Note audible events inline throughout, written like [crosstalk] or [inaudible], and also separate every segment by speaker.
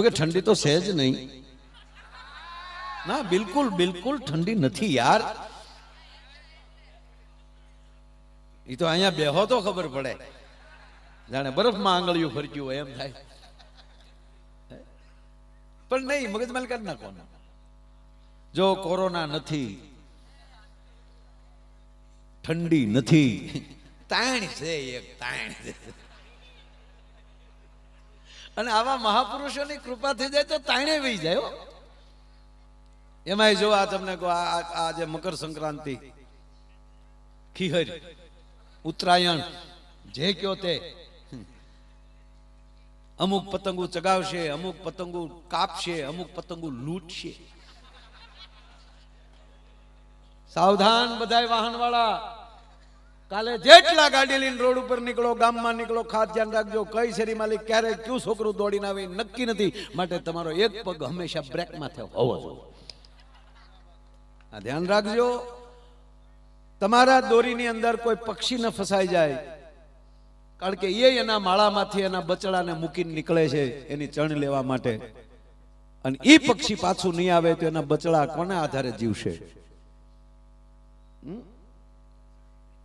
Speaker 1: જોકે ઠંડી તો સહેજ નહીં. ના, બિલકુલ બિલકુલ ઠંડી નથી યાર. એ તો અહીંયા બેહો તો ખબર પડે. જાણે બરફમાં આંગળીઓ ફરક્યું હોય એમ થાય. પણ નહીં મગજમાલ ના કોના જો કોરોના નથી, ઠંડી નથી. તાણ છે એક તાણ. છે અને આવા મહાપુરુષોની કૃપા થઈ જાય તો તાણે વહી જાય એમાં જો આ તમને કહું, મકર સંક્રાંતિ ખીહર ઉત્તરાયણ જે કયો તે અમુક પતંગો ચગાવશે અમુક પતંગો કાપશે અમુક પતંગો લૂંટશે. સાવધાન બધાય વાહન વાળા કાલે જેટલા ગાડી લઈને રોડ ઉપર નીકળો, ગામમાં નીકળો ખાસ ધ્યાન રાખજો, કઈ શેરી માલિક ક્યારે ક્યુ છોકરું દોડીને આવે નક્કી નથી. માટે તમારો એક પગ હંમેશા બ્રેકમાં થયો, હોવો જોઈએ. આ ધ્યાન રાખજો. તમારા દોરીની અંદર કોઈ પક્ષી ન ફસાઈ જાય. કારણ કે એ એના માળામાંથી એના બચડાને મૂકીને નીકળે છે એની ચણ લેવા માટે. અને એ પક્ષી પાછું નહીં આવે તો એના બચડા કોના આધારે જીવશે? હમ?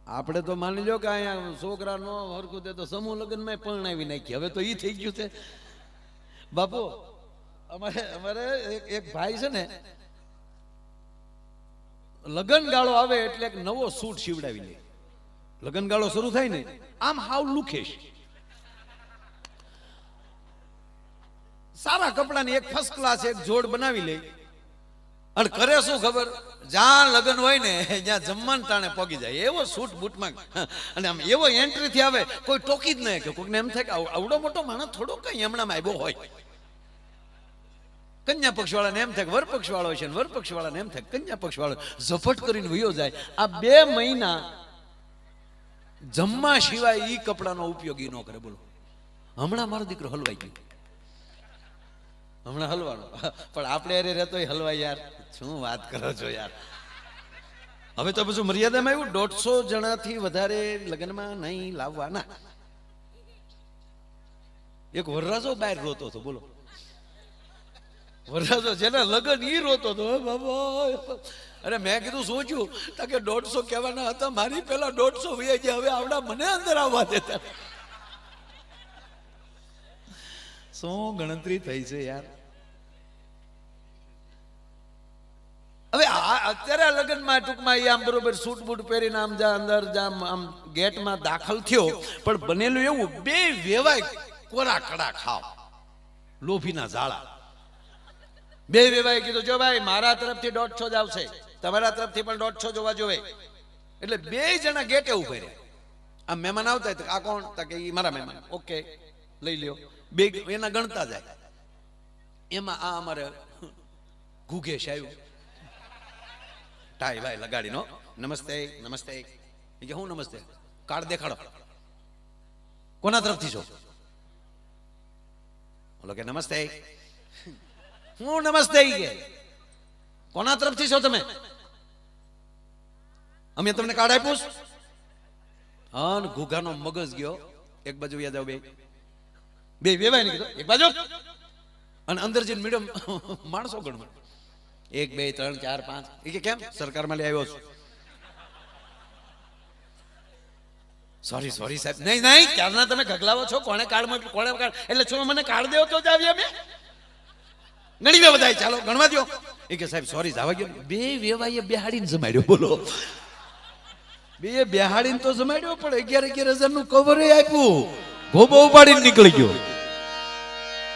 Speaker 1: આપણે તો માની લો કે અહીંયા છોકરા નો હરખું તે તો સમૂહ લગ્નમાં પરણાવી નાખી. હવે તો ઈ થઈ ગયું છે. બાપુ, અમારે અમારે એક ભાઈ છે ને લગન ગાળો આવે એટલે એક નવો સૂટ સીવડાવી લે. લગન ગાળો શરૂ થાય ને, આમ હાવ લુખેશ સારા કપડાની એક ફર્સ્ટ ક્લાસ એક જોડ બનાવી લે. અને કરે શું ખબર? જ્યાં લગ્ન હોય ને, જ્યાં જમવાન ટાણે પગી જાય. એવો સૂટ બૂટમાં, અને આમ એવો એન્ટ્રી થી આવે, કોઈ ટોકી જ નહીં કે કોઈકને એમ થાય કે આવડો મોટો માણસ થોડો કઈ એમણામાં આવ્યો હોય. કન્યા પક્ષવાળાને એમ થાય વર પક્ષવાળો છે વર પક્ષવાળાને એમ થાય કન્યા પક્ષ વાળો ઝપટ કરીને વયો જાય. આ બે મહિના જમવા સિવાય એ કપડાનો ઉપયોગી ન કરે. બોલો. હમણાં મારો દીકરો હલવાઈ ગયો. હમણાં હલવાનો. પણ આપણે અરે રહેતો હલવાય યાર. શું વાત કરો છો યાર? હવે તો પછી મર્યાદામાં આવ્યું. દોઢસો જણાથી વધારે લગ્નમાં નહીં લાવવાના. એક વરરાજો બહાર રોતો હતો, બોલો. વરરાજો જેના લગ્ન ઈ રોતો હતો. બાબા અરે મેં કીધું, સોચ્યું કે દોઢસો કહેવાના હતા, મારી પેલા દોઢસો ગયા, હવે આવડા મને અંદર આવવા દેતા. શું ગણતરી થઈ છે યાર? હવે અત્યારે લગ્નમાં ટૂંકમાં એ આમ બરોબર સૂટ બૂટ પહેરીને આમ જા અંદર જા આમ- આમ ગેટમાં દાખલ થયો. પણ બનેલું એવું બે વેવાય કોરા કડા ખાવ. લોભીના ઝાડા. બે વેવાય કીધું, જો ભાઈ, મારા તરફથી દોઢસો જ આવશે. તમારા તરફથી પણ દોઢસો જોવા જોવે. એટલે બે જણા ગેટે ઉભે રહ્યા. આ મહેમાન આવતા તો આ કોણ? કે એ મારા મહેમાન. ઓકે, લઈ લ્યો. બે એના ગણતા જાય. એમાં આ અમારે ઘુઘેશ આવ્યું. ટાઈ ભાઈ લગાડીનો નમસ્તે નમસ્તે. કે હું નમસ્તે? કાર્ડ દેખાડો. કોના તરફથી છો? બોલો કે નમસ્તે. હું નમસ્તે કે. કોના તરફથી છો તમે? અમે તમને કાર્ડ આપ્યું? હા ઘુઘાનો મગજ ગયો. એક બાજુ યાદ આવ બે. બે વેવાય કીધું, એક બાજુ. અને અંદર જઈને મેડમ [laughs] માણસો ગણવા. એક, બે, ત્રણ, ચાર, પાંચ. કે કેમ? સરકારમાં લઈ આવ્યો છું. સોરી સોરી સાહેબ. નહીં નહીં, ક્યારના તમે ગગલાવો છો? કોણે કાર્ડ મોકલ્યું કોણે કાર્ડ એટલે છો મને કાર્ડ દેવો તો જ આવી અમે. ગણી બે બધાય. ચાલો, ગણવા દો એ કે સાહેબ સોરી જવા ગયો બે વેવાઈએ બેહાડીને જમાડ્યો. બોલો. બે બેહાડીને તો જમાડ્યો, પણ અગિયાર અગિયાર હજારનું કવર આપ્યું. ગોબો ઉપાડીને નીકળી ગયો.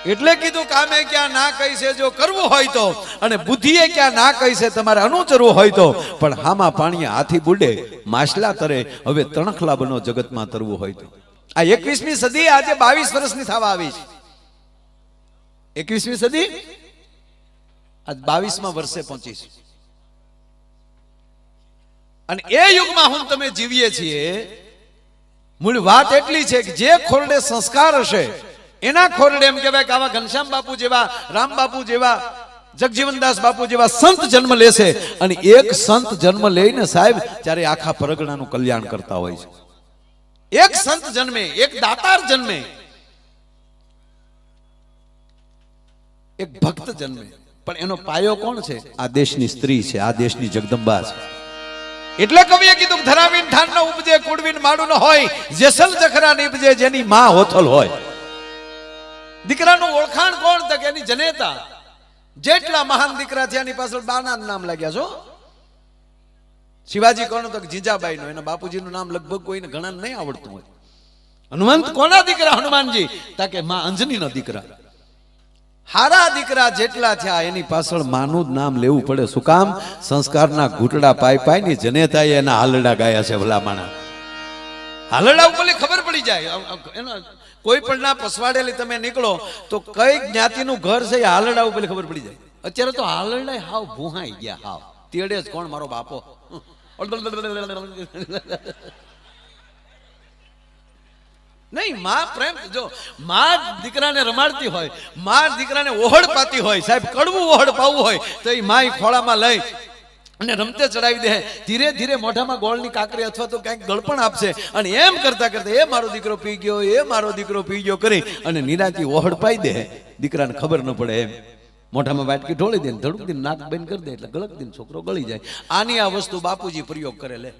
Speaker 1: એટલે કીધું કામે ક્યાં ના કહી છે, જો કરવું હોય તો. અને બુદ્ધિએ ક્યાં ના કહી છે, તમારે અનુચરવું હોય તો. પણ હામાં પાણી હાથી બુડે, માછલા તરે, હવે તણખલા બનો જગતમાં તરવું હોય તો. આ એકવીસમી સદી આજે બાવીસ વર્ષની થવા આવી છે. એકવીસમી સદી? આજ બાવીસમાં વર્ષે પહોંચી છે અને એ યુગમાં હું તમે જીવીએ છીએ મૂળ વાત એટલી છે કે જે ખોરડે સંસ્કાર હશે, એના ખોરડે એમ કહેવાય કે આવા ઘનશ્યામ બાપુ જેવા, રામ બાપુ જેવા, જગજીવનદાસ બાપુ જેવા સંત જન્મ લેશે. અને એક સંત જન્મ લઈને સાહેબ ત્યારે આખા પરગણાનું કલ્યાણ કરતા હોય છે. એક સંત જન્મે, એક દાતાર જન્મે, એક ભક્ત જન્મે. પણ એનો પાયો કોણ છે? આ દેશની સ્ત્રી છે, આ દેશની જગદંબા છે. એટલે કવિએ કીધું ધરાવીન ધાન નો ઉપજે કુડવીન માડું હોય, જેસલ જખરા નીપજે જેની માં હોથલ હોય. દીકરાનું ઓળખાણ કોણ તક? એની જનેતા. જેટલા મહાન દીકરા છે એની પાછળ બાના નામ લાગ્યા છો? શિવાજી કોણ તો જીજાબાઈ નું એના બાપુજીનું નામ લગભગ કોઈને ઘણા નહીં આવડતું હોય. હનુમંત કોના દીકરા? હનુમાનજી. તાકે માં અંજનીના દીકરા. હારા દીકરા જેટલા થયા એની પાછળ માનું જ નામ લેવું પડે. શું કામ? સંસ્કારના ઘૂંટડા પાય પાયની જનેતાએ એના હાલડા ગાયા છે ભલામાણા. હાલડા ઉપર ખબર પડી જાય. કોઈ પણ ના પસવાડેલી તમે નીકળો તો કઈ જ્ઞાતિનું ઘર છે એ હાલડા ઉપર ખબર પડી જાય. અત્યારે તો હાલડા હાવ ભૂહાઈ ગયા, હાવ. તેડે જ કોણ મારો બાપો? નહીં, માં પ્રેમ જો, માં દીકરાને રમાડતી હોય, માં દીકરાને ઓહડ પાતી હોય, સાહેબ, કડવું ઓહડ પાવું હોય, તો એ માય ખોળામાં લઈ અને રમતે ચડાવી દે. ધીરે ધીરે મોઢામાં ગોળની કાકરી અથવા તો કંઈક ગળપણ આપશે અને એમ કરતા કરતા, એ મારો દીકરો પી ગયો, એ મારો દીકરો પી ગયો કરી અને નિરાતી ઓહડ પાઈ દે. દીકરાને ખબર ન પડે એમ. મોઢામાં વાટકી ઢોળી દે ધડુક દઈને નાક બંધ કરી દે એટલે ગળક દિન છોકરો ગળી જાય. આની આ વસ્તુ બાપુજી પ્રયોગ કરે લે.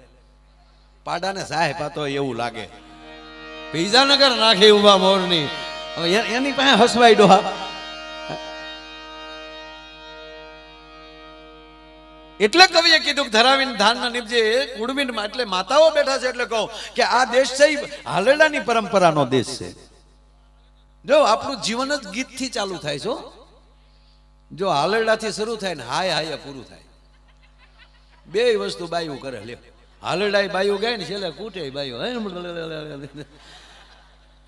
Speaker 1: પાડાને સાહેબ પાતો એવું લાગે. પીઝાનગર નાખી ઊભા મોરની. એની પાસે હસવાઈ ડોહા. એટલે કવિએ કીધું કે ધરાવીને ધાનના નિપજે કુડમીન એટલે માતાઓ બેઠા છે એટલે કહું કે આ દેશ છે હાલેડાની પરંપરાનો દેશ છે. જો આપણું જીવન જ ગીતથી ચાલુ થાય છે જો હાલરડાથી શરૂ થાય ને હાય હાય પૂરું થાય. બે વસ્તુ બાયું કરે લે હાલેડાય બાયું ગાય ને છેલ્લે કૂટે બાયું. હે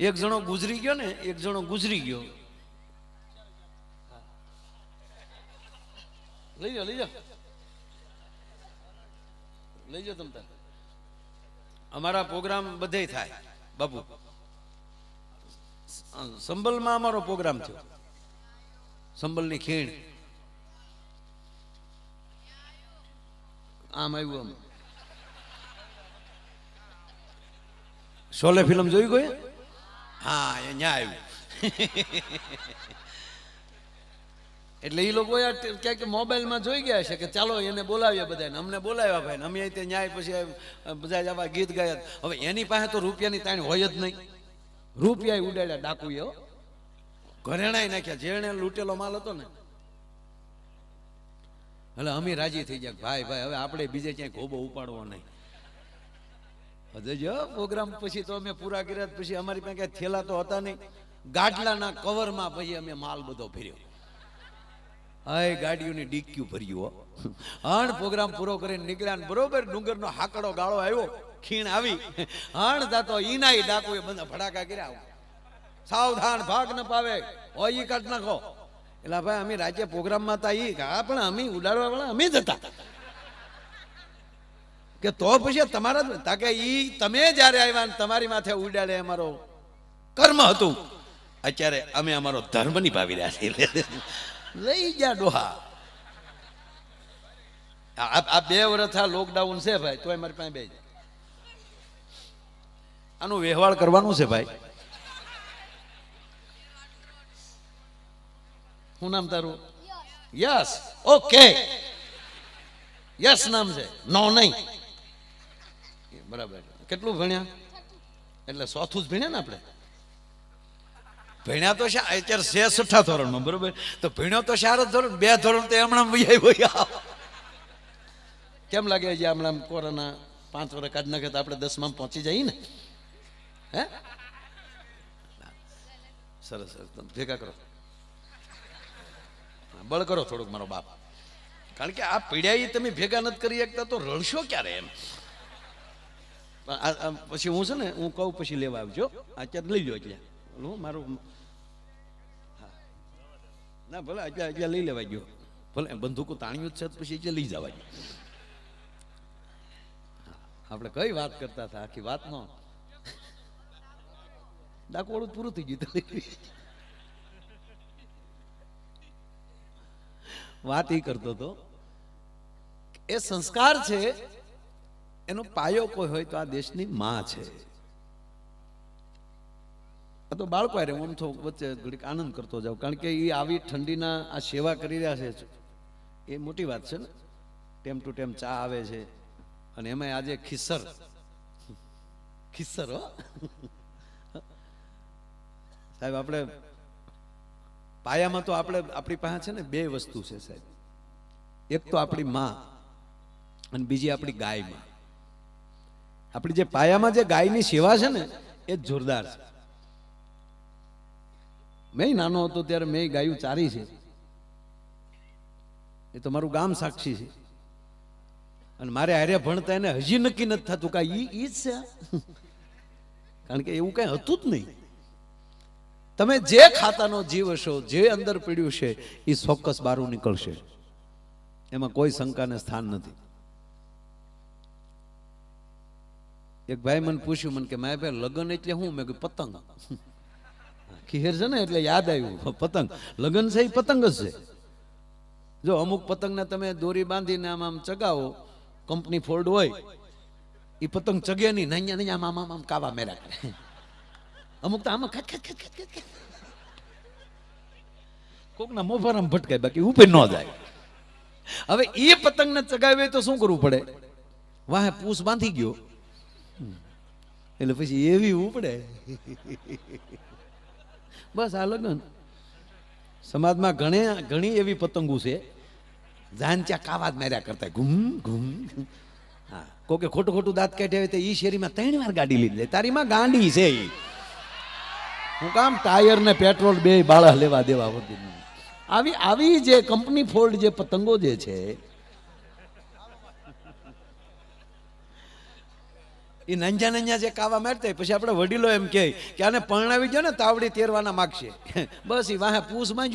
Speaker 1: એક જણો ગુજરી ગયો ને, એક જણો ગુજરી ગયો. લઈ જાઓ લઈ જાઓ લઈ જાઓ તમ અમારા પ્રોગ્રામ બધે થાય, બાપુ. સંબલમાં અમારો પ્રોગ્રામ થયો. સંબલની ખીણ. આમ આવ્યું આમ. શોલે ફિલ્મ જોઈ કોઈ? હા ન્યા આવ્યું. એટલે એ લોકો ક્યાંક મોબાઈલમાં જોઈ ગયા છે કે ચાલો એને બોલાવીએ બધાને. અમને બોલાવ્યા ભાઈ અમે તે ન્યાય પછી બધા આવા ગીત ગાયા હવે એની પાસે તો રૂપિયાની તાણી હોય જ નહીં. રૂપિયા ઉડાડ્યા ડાકુએ ઘરેણાય નાખ્યા. જેણે લૂંટેલો માલ હતો ને. એટલે અમે રાજી થઈ ગયા ભાઈ ભાઈ, હવે આપણે બીજે ક્યાંય ગોબો ઉપાડવો નહીં. હજુ જો પ્રોગ્રામ પછી તો અમે પૂરા કર્યા પછી અમારી પાસે થેલા તો હતા નહીં. ગાડલાના કવરમાં પછી અમે માલ બધો ભર્યો. હાય, ગાડીઓની ડીક્યુ ભર્યું હણ પ્રોગ્રામ પૂરો કરીને નીકળ્યા બરોબર ડુંગરનો હાકડો ગાળો આવ્યો, ખીણ આવી. હણ જાતો ઈનાઈ ડાકુએ બધા ભડાકા કર્યા. સાવધાન ભાગ ન પાવે હોય ઈ કાઢ નાખો. એટલે ભાઈ, અમે રાજ્ય પ્રોગ્રામમાં હતા એ પણ અમે ઉડાડવા વાળા અમે જ હતા. કે તો પછી તમારા તાકે ઈ તમે જ્યારે આવ્યા ને તમારી માથે ઉડાડે અમારો કર્મ હતું. અત્યારે અમે અમારો ધર્મ નિભાવી રહ્યા છીએ. લઈ ગયા ડોહા. આ બે વર્ષ આ લોકડાઉન છે ભાઈ, તોય મારી પાસે બે આનું વ્યવહાર કરવાનું છે ભાઈ. શું નામ તારું? Yes okay. યસ નામ છે. નો નહીં. બરાબર. કેટલું ભણ્યા? એટલે ચોથું જ ભણ્યા ને આપણે? ભણ્યા તો શા અત્યારે છે છઠ્ઠા ધોરણમાં બરોબર? તો ભણ્યો તો જ ધોરણ બે ધોરણ તો હમણાં વૈયા કેમ લાગે છે હમણાં કોરોના પાંચ વર્ષ કાઢ નાખે તો આપણે દસમાં પહોંચી જઈએ ને? હે? સરસ સરસ. તમે ભેગા કરો. બળ કરો થોડુંક મારો બાપ. કારણ કે આ પીડ્યા તમે ભેગા નથી કરી શકતા તો રડશો ક્યારે એમ? પછી હું છે ને, હું કહું, પછી લેવા આવજો. અત્યારે લઈ લો એટલે. હું મારું ના, ભલે, એટલે એટલે લઈ લેવા ગયો. ભલે બંદૂકો તાણ્યું જ છે પછી એટલે લઈ જવા આપણે કઈ વાત કરતા હતા? આખી વાતનો ડાકોળું પૂરું થઈ ગયું વાત એ કરતો હતો એ સંસ્કાર છે એનો પાયો કોઈ હોય તો આ દેશની માં છે. આ તો બાળકો હારે હું તો વચ્ચે ઘડીક આનંદ કરતો જાઉં, કારણ કે એ આવી ઠંડીના આ સેવા કરી રહ્યા છે. એ મોટી વાત છે ને? ટેમ ટુ ટેમ ચા આવે છે. અને એમાં આજે ખિસ્સર. ખિસ્સર, હો? સાહેબ, આપણે પાયામાં તો આપણે, આપણી પાસે છે ને બે વસ્તુ છે સાહેબ. એક તો આપણી માં અને બીજી આપણી ગાયમાં આપણી જે પાયામાં જે ગાયની સેવા છે ને, એ જોરદાર છે. મેં નાનો હતો ત્યારે મેં ગાયું ચારી છે. એ તો મારું ગામ સાક્ષી છે. અને મારે હારે ભણતા એને હજી નક્કી નથી થતું કે ઈ ઈ જ છે કારણ કે એવું કઈ હતું જ નહીં. તમે જે ખાતાનો જીવ હશો, જે અંદર પીડ્યું છે એ ચોક્કસ બારું નીકળશે. એમાં કોઈ શંકાને સ્થાન નથી. એક ભાઈ મને પૂછ્યું મને કે માય ભાઈ લગ્ન એટલે હું મેં પતંગ. ખીર છે ને એટલે યાદ આવ્યું. [laughs] પતંગ. લગ્ન છે એ પતંગ જ છે. જો અમુક પતંગને તમે દોરી બાંધીને આમ આમ ચગાવો કંપની ફોલ્ડ હોય એ પતંગ ચગે નહીં નૈયા નહીં આમ આમ આમ આમ કાવા મેરા કરે. અમુક તો આમાં ખચ ખચ ખચ ખચ ખચ કોકના મોફાર આમ ભટકાય બાકી ઉપર ન જાય. હવે એ પતંગને ચગાવે તો શું કરવું પડે? વાહે પૂસ બાંધી ગયો. એટલે પછી એવી ઉપડે. બસ આ લગ્ન. સમાજમાં ઘણે ઘણી એવી પતંગો છે. જાન ચા કાવા જ માર્યા કરતા ઘૂમ ઘૂમ. હા. કોકે ખોટું ખોટું દાંત કાઢ્યા હોય તો એ શેરીમાં ત્રણ વાર ગાડી લીધી તારીમાં ગાંડી છે એ હું કામ ટાયર ને પેટ્રોલ બે બાળા લેવા દેવા વગર. આવી આવી જે કંપની ફોલ્ડ જે પતંગો જે છે એ નંજા નંજા જે કાવા મારતા પછી આપણે વડીલો એમ કે આને પરણાવી ગયો ને, તાવડી તેરવાના માગશે. [laughs] બસ એ વાહે પૂસ માંગ્યું